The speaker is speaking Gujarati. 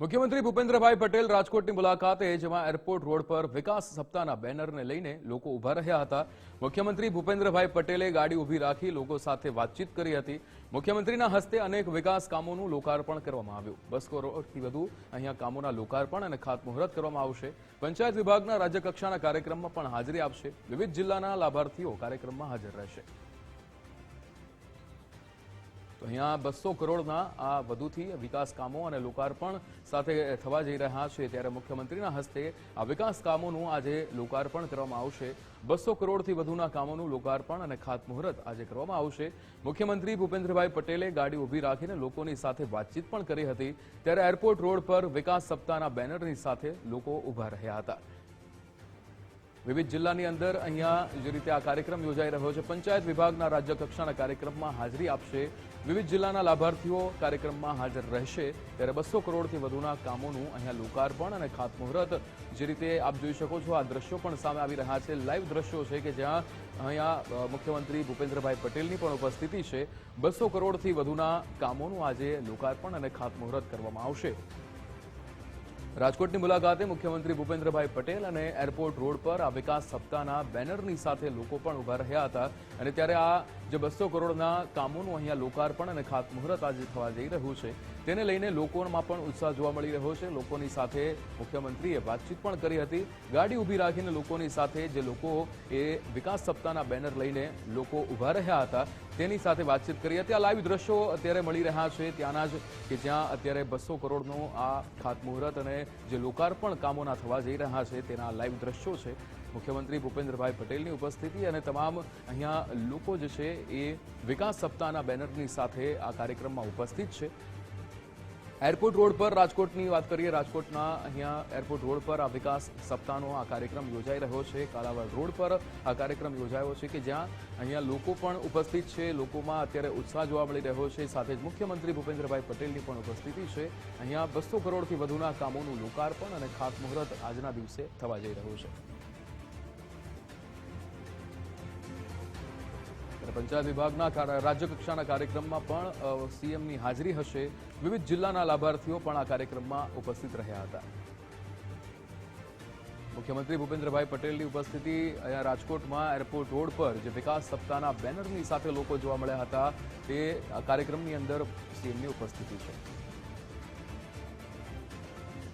મુખ્યમંત્રી ભૂપેન્દ્રભાઈ પટેલ રાજકોટની મુલાકાતે જેમાં એરપોર્ટ રોડ પર વિકાસ સપ્તાહના બેનરને લઈને લોકો ઊભા રહ્યા હતા. મુખ્યમંત્રી ભૂપેન્દ્રભાઈ પટેલે ગાડી ઊભી રાખી લોકો સાથે વાતચીત કરી હતી. મુખ્યમંત્રીના હસ્તે અનેક વિકાસ કામોનું લોકાર્પણ કરવામાં આવ્યું. બસ કરોડથી વધુ અહીંયા કામોના લોકાર્પણ અને ખાતમુહૂર્ત કરવામાં આવશે. પંચાયત વિભાગના રાજ્યકક્ષાના કાર્યક્રમમાં પણ હાજરી આપશે. વિવિધ જિલ્લાના લાભાર્થીઓ કાર્યક્રમમાં હાજર રહેશે. તો અહીંયા બસો કરોડના આ વધુથી વિકાસ કામો અને લોકાર્પણ સાથે થવા જઈ રહ્યા છે ત્યારે મુખ્યમંત્રીના હસ્તે આ વિકાસ કામોનું આજે લોકાર્પણ કરવામાં આવશે. બસો કરોડથી વધુના કામોનું લોકાર્પણ અને ખાતમુહૂર્ત આજે કરવામાં આવશે. મુખ્યમંત્રી ભૂપેન્દ્રભાઈ પટેલે ગાડી ઊભી રાખીને લોકોની સાથે વાતચીત પણ કરી હતી. ત્યારે એરપોર્ટ રોડ પર વિકાસ સપ્તાહના બેનરની સાથે લોકો ઊભા રહ્યા હતા. વિવિધ જિલ્લાની અંદર અહીંયા જે રીતે આ કાર્યક્રમ યોજાઈ રહ્યો છે, પંચાયત વિભાગના રાજ્ય કક્ષાના કાર્યક્રમમાં હાજરી આપશે. વિવિધ જિલ્લાના લાભાર્થીઓ કાર્યક્રમમાં હાજર રહેશે. ત્યારે બસો કરોડથી વધુના કામોનું અહીંયા લોકાર્પણ અને ખાતમુહૂર્ત જે રીતે આપ જોઈ શકો છો, આ દ્રશ્યો પણ સામે આવી રહ્યા છે. લાઈવ દ્રશ્યો છે કે જ્યાં અહીંયા મુખ્યમંત્રી ભૂપેન્દ્રભાઈ પટેલની પણ ઉપસ્થિતિ છે. બસો કરોડથી વધુના કામોનું આજે લોકાર્પણ અને ખાતમુહૂર્ત કરવામાં આવશે. રાજકોટની મુલાકાતે મુખ્યમંત્રી ભૂપેન્દ્રભાઈ પટેલ અને એરપોર્ટ રોડ પર આ વિકાસ સપ્તાહના બેનરની સાથે લોકો પણ ઊભા રહ્યા હતા. અને ત્યારે આ જે બસો કરોડના કામોનું અહીંયા લોકાર્પણ અને ખાતમુહૂર્ત આજે થવા જઈ રહ્યું છે, તેને લઈને લોકોમાં પણ ઉત્સાહ જોવા મળી રહ્યો છે. લોકોની સાથે મુખ્યમંત્રીએ વાતચીત પણ કરી હતી. ગાડી ઊભી રાખીને લોકોની સાથે જે લોકો એ વિકાસ સપ્તાહના બેનર લઈને લોકો ઊભા રહ્યા હતા, તેની સાથે વાતચીત કરી. હતી આ લાઈવ દ્રશ્યો અત્યારે મળી રહ્યા છે. ત્યાંના જ કે જ્યાં અત્યારે બસો કરોડનું આ ખાતમુહૂર્ત અને જે લોકાર્પણ કામોના થવા જઈ રહ્યા છે, તેના લાઈવ દ્રશ્યો છે. મુખ્યમંત્રી ભૂપેન્દ્રભાઈ પટેલની ઉપસ્થિતિ અને તમામ અહીંયા લોકો જે છે એ વિકાસ સપ્તાહના બેનરની સાથે આ કાર્યક્રમમાં ઉપસ્થિત છે. એરપોર્ટ રોડ પર રાજકોટની વાત કરીએ, રાજકોટના અહીંયા એરપોર્ટ રોડ પર આ વિકાસ સપ્તાહનો આ કાર્યક્રમ યોજાઈ રહ્યો છે. કાલાવડ રોડ પર આ કાર્યક્રમ યોજાયો છે કે જ્યાં અહીંયા લોકો પણ ઉપસ્થિત છે, લોકોમાં અત્યારે ઉત્સાહ જોવા મળી રહ્યો છે. સાથે જ મુખ્યમંત્રી ભૂપેન્દ્રભાઈ પટેલની પણ ઉપસ્થિતિ છે. અહીંયા બસો કરોડથી વધુના કામોનું લોકાર્પણ અને ખાતમુહૂર્ત આજના દિવસે થવા જઈ રહ્યું છે. ત્યારે પંચાયત વિભાગના રાજ્યકક્ષાના રાજ્ય કક્ષાના કાર્યક્રમમાં પણ સીએમની હાજરી હશે. વિવિધ જિલ્લાના લાભાર્થીઓ પણ આ કાર્યક્રમમાં ઉપસ્થિત રહ્યા હતા. મુખ્યમંત્રી ભૂપેન્દ્રભાઈ પટેલની ઉપસ્થિતિ અહીંયા રાજકોટમાં એરપોર્ટ રોડ પર, જે વિકાસ સપ્તાહના બેનરની સાથે લોકો જોવા મળ્યા હતા, તે કાર્યક્રમની અંદર સીએમની ઉપસ્થિતિ છે.